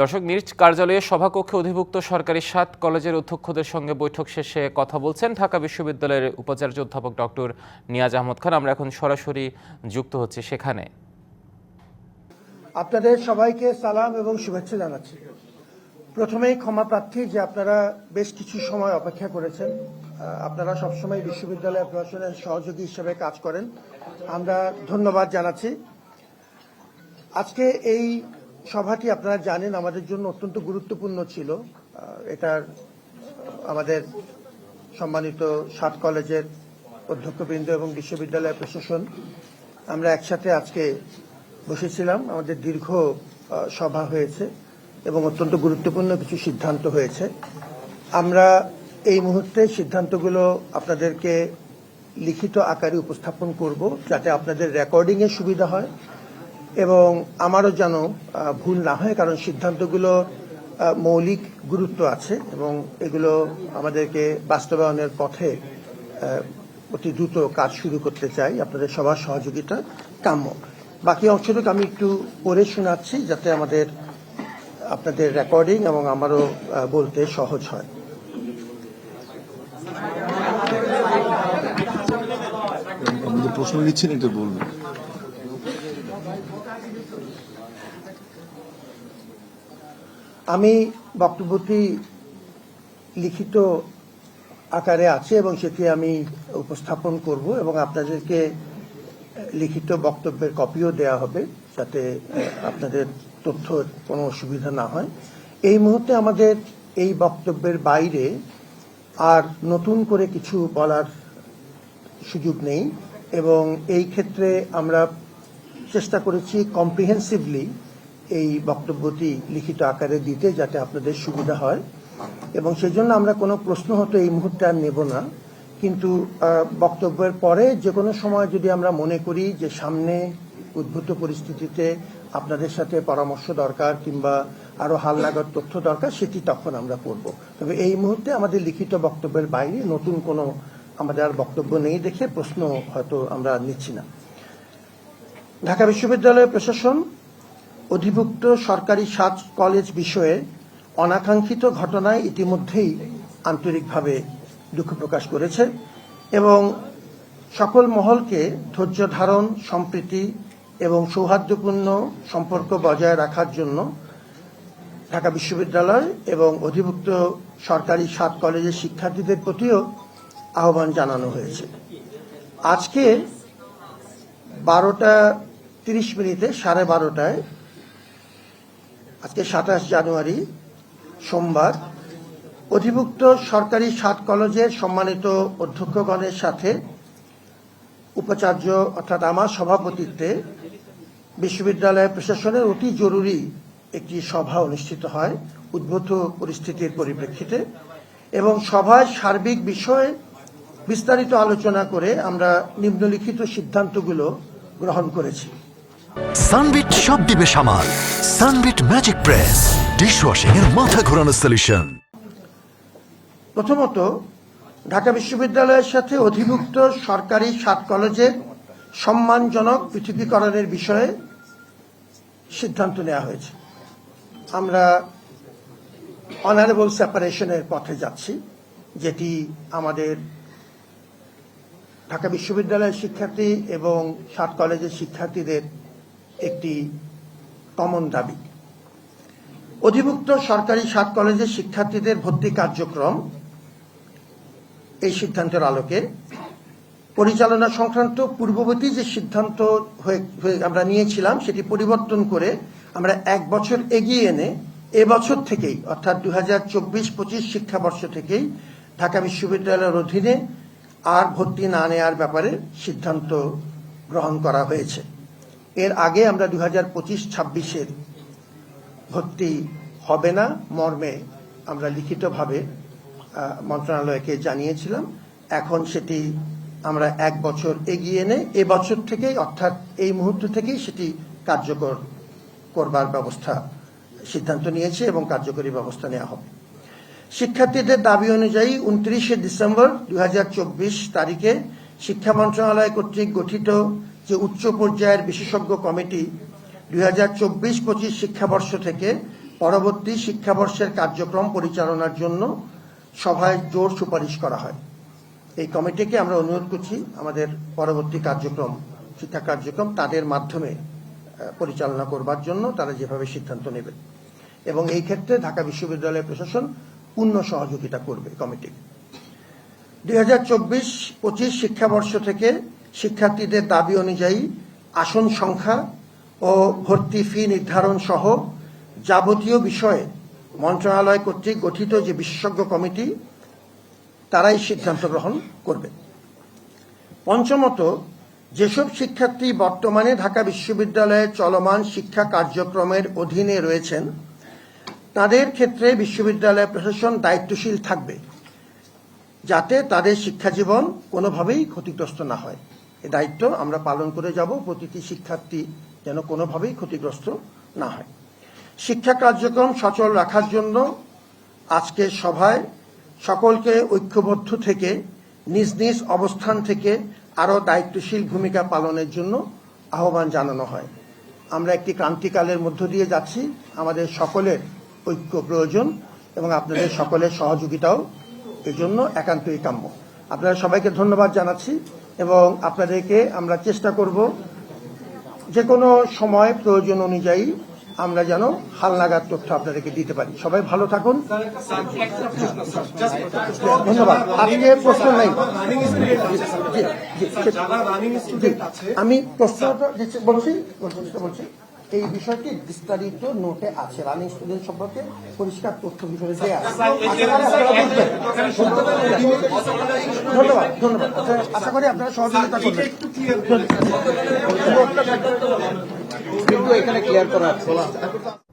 দর্শক নিজ কার্যালয়ে সভাকক্ষে অধিভুক্ত সরকারি সাত কলেজের অধ্যক্ষদের সঙ্গে বৈঠক শেষে কথা বলছেন ঢাকা বিশ্ববিদ্যালয়ের উপাচার্য অধ্যাপক ডক্টর নিয়াজ আহমদ খান। আমরা এখন সরাসরি যুক্ত হচ্ছি সেখানে। আপনাদের সবাইকে সালাম এবং শুভেচ্ছা জানাচ্ছি। প্রথমেই ক্ষমা প্রার্থী যে আপনারা বেশ কিছু সময় অপেক্ষা করেছেন। আপনারা সবসময় বিশ্ববিদ্যালয় প্রশাসনের সহযোগী হিসেবে কাজ করেন। আমরা ধন্যবাদ জানাচ্ছি। আজকে এই সভাটি আপনারা জানেন আমাদের জন্য অত্যন্ত গুরুত্বপূর্ণ ছিল। এটার আমাদের সম্মানিত সাত কলেজের অধ্যক্ষবৃন্দ এবং বিশ্ববিদ্যালয় প্রশাসন। আমরা একসাথে আজকে বসেছিলাম। আমাদের দীর্ঘ সভা হয়েছে এবং অত্যন্ত গুরুত্বপূর্ণ কিছু সিদ্ধান্ত হয়েছে। আমরা এই মুহূর্তে সিদ্ধান্তগুলো আপনাদেরকে লিখিত আকারে উপস্থাপন করব যাতে আপনাদের রেকর্ডিংয়ে সুবিধা হয়। এবং আমারও যেন ভুল না হয়, কারণ সিদ্ধান্তগুলো মৌলিক গুরুত্ব আছে এবং এগুলো আমাদেরকে বাস্তবায়নের পথে অতি দ্রুত কাজ শুরু করতে চাই। আপনাদের সবার সহযোগিতা কাম্য। বাকি অংশটুকু আমি একটু পড়ে শোনাচ্ছি যাতে আমাদের, আপনাদের রেকর্ডিং এবং আমারও বলতে সহজ হয়। প্রশ্ন নিচ্ছেন এটা বলবেন। আমি বক্তব্যটি লিখিত আকারে আছে এবং সেটি আমি উপস্থাপন করব এবং আপনাদেরকে লিখিত বক্তব্যের কপিও দেয়া হবে যাতে আপনাদের তথ্য কোনো অসুবিধা না হয়। এই মুহূর্তে আমাদের এই বক্তব্যের বাইরে আর নতুন করে কিছু বলার সুযোগ নেই এবং এই ক্ষেত্রে আমরা চেষ্টা করেছি কম্প্রিহেন্সিভলি এই বক্তব্যটি লিখিত আকারে দিতে যাতে আপনাদের সুবিধা হয়। এবং সেই জন্য আমরা কোনো প্রশ্ন হতো এই মুহূর্তে আর নেব না। কিন্তু বক্তব্যের পরে যে কোনো সময় যদি আমরা মনে করি যে সামনে উদ্ভূত পরিস্থিতিতে আপনাদের সাথে পরামর্শ দরকার কিংবা আরও হাল লাগার তথ্য দরকার, সেটি তখন আমরা করব। তবে এই মুহূর্তে আমাদের লিখিত বক্তব্যের বাইরে নতুন কোনো আমাদের আর বক্তব্য নেই দেখে প্রশ্ন হয়তো আমরা নিচ্ছি না। ঢাকা বিশ্ববিদ্যালয় প্রশাসন অধিভুক্ত সরকারি সাত কলেজ বিষয়ে অনাকাঙ্ক্ষিত ঘটনায় ইতিমধ্যেই আন্তরিকভাবে দুঃখ প্রকাশ করেছে এবং সকল মহলকে ধৈর্য ধারণ, সম্প্রীতি এবং সৌহার্দ্যপূর্ণ সম্পর্ক বজায় রাখার জন্য ঢাকা বিশ্ববিদ্যালয় এবং অধিভুক্ত সরকারি সাত কলেজের শিক্ষার্থীদের প্রতিও আহ্বান জানানো হয়েছে। আজকে বারোটা তিরিশ মিনিটে সাড়ে বারোটায় আজকে সাতাশ জানুয়ারি, সোমবার। অধিভুক্ত সরকারি সাত কলেজের সম্মানিত অধ্যক্ষগণের সাথে উপাচার্য অর্থাৎ আমার সভাপতিত্বে বিশ্ববিদ্যালয় প্রশাসনের অতি জরুরি একটি সভা অনুষ্ঠিত হয় উদ্ভূত পরিস্থিতির পরিপ্রেক্ষিতে এবং সভায় সার্বিক বিষয়ে বিস্তারিত আলোচনা করে আমরা নিম্নলিখিত সিদ্ধান্তগুলো গ্রহণ করেছি। সানবিট সব দিবে সামাল। সানবিট ম্যাজিক প্রেস ডিশওয়াশিং এর মাথা ঘোরানো সলিউশন প্রথমত, ঢাকা বিশ্ববিদ্যালয়ের সাথে অধিভুক্ত সরকারি সাত কলেজের সম্মানজনক পৃথিবীকরণের বিষয়ে সিদ্ধান্ত নেওয়া হয়েছে। আমরা অনারেবল সেপারেশনের পথে যাচ্ছি, যেটি আমাদের ঢাকা বিশ্ববিদ্যালয়ের শিক্ষার্থী এবং সাত কলেজের শিক্ষার্থীদের একটি কমন দাবি। অধিভুক্ত সরকারি সাত কলেজের শিক্ষার্থীদের ভর্তি কার্যক্রম এই সিদ্ধান্তের আলোকে। পরিচালনা সংক্রান্ত পূর্ববর্তী যে সিদ্ধান্ত আমরা নিয়েছিলাম, সেটি পরিবর্তন করে আমরা এক বছর এগিয়ে এনে এবছর থেকেই, অর্থাৎ দু হাজার চব্বিশ পঁচিশ শিক্ষাবর্ষ থেকেই ঢাকা বিশ্ববিদ্যালয়ের অধীনে আর ভর্তি না নেওয়ার ব্যাপারে সিদ্ধান্ত গ্রহণ করা হয়েছে। এর আগে আমরা দু হাজার পঁচিশ, ছাব্বিশের ভর্তি হবে না, মর্মে আমরা লিখিতভাবে মন্ত্রণালয়কে জানিয়েছিলাম। এখন সেটি আমরা এক বছর এগিয়ে এনে এবছর থেকেই, অর্থাৎ এই মুহূর্ত থেকেই সেটি কার্যকর করবার ব্যবস্থা, সিদ্ধান্ত নিয়েছে এবং কার্যকরী ব্যবস্থা নেওয়া হবে। শিক্ষার্থীদের দাবি অনুযায়ী উনত্রিশে ডিসেম্বর দুই হাজার চব্বিশ তারিখে শিক্ষা মন্ত্রণালয় কর্তৃক গঠিত যে উচ্চ পর্যায়ের বিশেষজ্ঞ কমিটি দুই হাজার চব্বিশ পঁচিশ শিক্ষাবর্ষ থেকে পরবর্তী শিক্ষাবর্ষের কার্যক্রম পরিচালনার জন্য সভায় জোর সুপারিশ করা হয়। এই কমিটিকে আমরা অনুরোধ করছি, আমাদের পরবর্তী কার্যক্রম, শিক্ষা কার্যক্রম তাদের মাধ্যমে পরিচালনা করবার জন্য তারা যেভাবে সিদ্ধান্ত নেবে। এবং এই ক্ষেত্রে ঢাকা বিশ্ববিদ্যালয় প্রশাসন পূর্ণ সহযোগিতা করবে কমিটি দুই হাজার চব্বিশ পঁচিশ শিক্ষাবর্ষ থেকে শিক্ষার্থীদের দাবি অনুযায়ী আসন সংখ্যা ও ভর্তি ফি নির্ধারণ সহ যাবতীয় বিষয়ে মন্ত্রণালয় কর্তৃক গঠিত যে বিশেষজ্ঞ কমিটি, তারাই সিদ্ধান্ত গ্রহণ করবে। পঞ্চমত, যেসব শিক্ষার্থী বর্তমানে ঢাকা বিশ্ববিদ্যালয়ের চলমান শিক্ষা কার্যক্রমের অধীনে রয়েছেন, তাদের ক্ষেত্রে বিশ্ববিদ্যালয় প্রশাসন দায়িত্বশীল থাকবে, যাতে তাদের শিক্ষা জীবন কোনোভাবেই ক্ষতিগ্রস্ত না হয়। এই দায়িত্ব আমরা পালন করে যাব। প্রতিটি শিক্ষার্থী যেন কোনোভাবেই ক্ষতিগ্রস্ত না হয়। শিক্ষা কার্যক্রম সচল রাখার জন্য আজকের সভায় সকলকে ঐক্যবদ্ধ থেকে, নিজ নিজ অবস্থান থেকে আরও দায়িত্বশীল ভূমিকা পালনের জন্য আহ্বান জানানো হয়। আমরা একটি ক্রান্তিকালের মধ্য দিয়ে যাচ্ছি। আমাদের সকলের ঐক্য প্রয়োজন এবং আপনাদের সকলের সহযোগিতাও এই জন্য একান্তই কাম্য। আপনারা সবাইকে ধন্যবাদ জানাচ্ছি। এবং আপনাদেরকে আমরা চেষ্টা করব যে কোনো সময় প্রয়োজন অনুযায়ী আমরা যেন হালনাগাদ তথ্য আপনাদেরকে দিতে পারি। সবাই ভালো থাকুন। ধন্যবাদ। আজকে প্রশ্ন নাই। আমি প্রশ্ন বলছি বলছি। এই বিষয়টি বিস্তারিত নোটে আছে। রানিং স্টুডেন্ট সম্পর্কে পরিষ্কার তথ্য বিষয়ে বুঝবেন। ধন্যবাদ। ধন্যবাদ আচ্ছা, আশা করি আপনারা সহযোগিতা করবেন। কিন্তু এখানে ক্লিয়ার করা আছে।